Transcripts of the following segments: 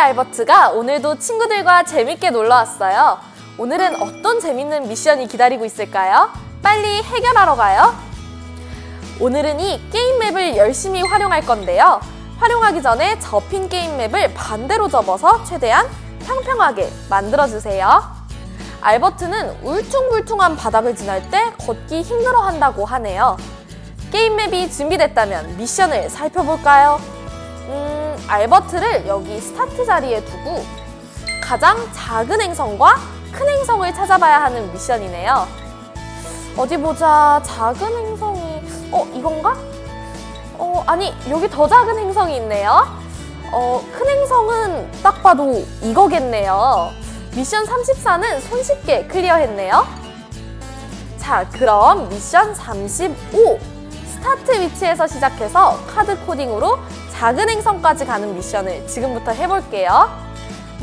알버트가 오늘도 친구들과 재밌게 놀러 왔어요. 오늘은 어떤 재밌는 미션이 기다리고 있을까요? 빨리 해결하러 가요. 오늘은 이 게임 맵을 열심히 활용할 건데요. 활용하기 전에 접힌 게임 맵을 반대로 접어서 최대한 평평하게 만들어주세요. 알버트는 울퉁불퉁한 바닥을 지날 때 걷기 힘들어 한다고 하네요. 게임 맵이 준비됐다면 미션을 살펴볼까요? 음, 알버트를 여기 스타트 자리에 두고 가장 작은 행성과 큰 행성을 찾아봐야 하는 미션이네요. 어디 보자. 작은 행성이 어 이건가? 어 아니 여기 더 작은 행성이 있네요. 어 큰 행성은 딱 봐도 이거겠네요. 미션 34는 손쉽게 클리어했네요. 자 그럼 미션 35 스타트 위치에서 시작해서 카드 코딩으로 작은 행성까지 가는 미션을 지금부터 해볼게요.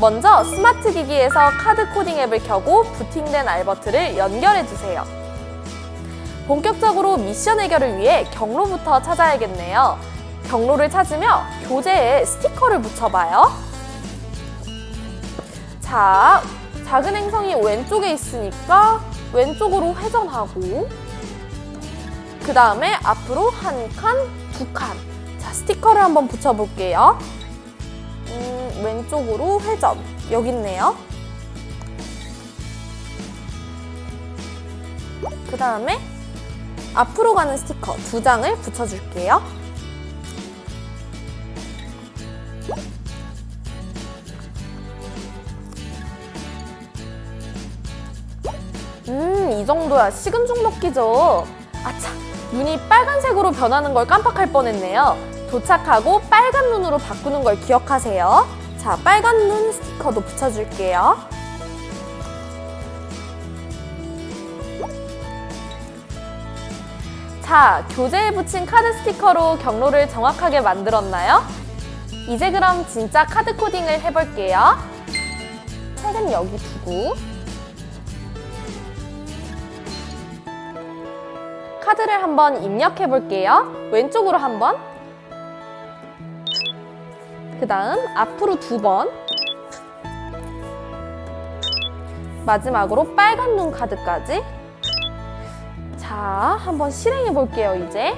먼저 스마트 기기에서 카드 코딩 앱을 켜고 부팅된 알버트를 연결해 주세요. 본격적으로 미션 해결을 위해 경로부터 찾아야겠네요. 경로를 찾으며 교재에 스티커를 붙여봐요. 자, 작은 행성이 왼쪽에 있으니까 왼쪽으로 회전하고 그 다음에 앞으로 한 칸, 두 칸. 자, 스티커를 한번 붙여볼게요. 음, 왼쪽으로 회전. 여기 있네요. 그 다음에 앞으로 가는 스티커 두 장을 붙여줄게요. 음, 이 정도야. 식은 죽 먹기죠. 아차, 눈이 빨간색으로 변하는 걸 깜빡할 뻔했네요. 도착하고 빨간 눈으로 바꾸는 걸 기억하세요. 자, 빨간 눈 스티커도 붙여줄게요. 자, 교재에 붙인 카드 스티커로 경로를 정확하게 만들었나요? 이제 그럼 진짜 카드 코딩을 해볼게요. 책은 여기 두고 카드를 한번 입력해 볼게요. 왼쪽으로 한 번. 그 다음 앞으로 두 번. 마지막으로 빨간 눈 카드까지. 자, 한번 실행해 볼게요, 이제.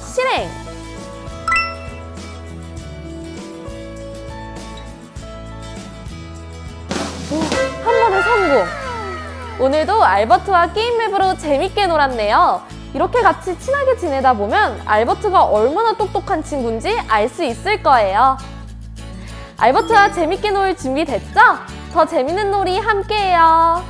실행! 오늘도 알버트와 게임 맵으로 재밌게 놀았네요. 이렇게 같이 친하게 지내다 보면 알버트가 얼마나 똑똑한 친구인지 알 수 있을 거예요. 알버트와 재밌게 놀 준비 됐죠? 더 재밌는 놀이 함께해요.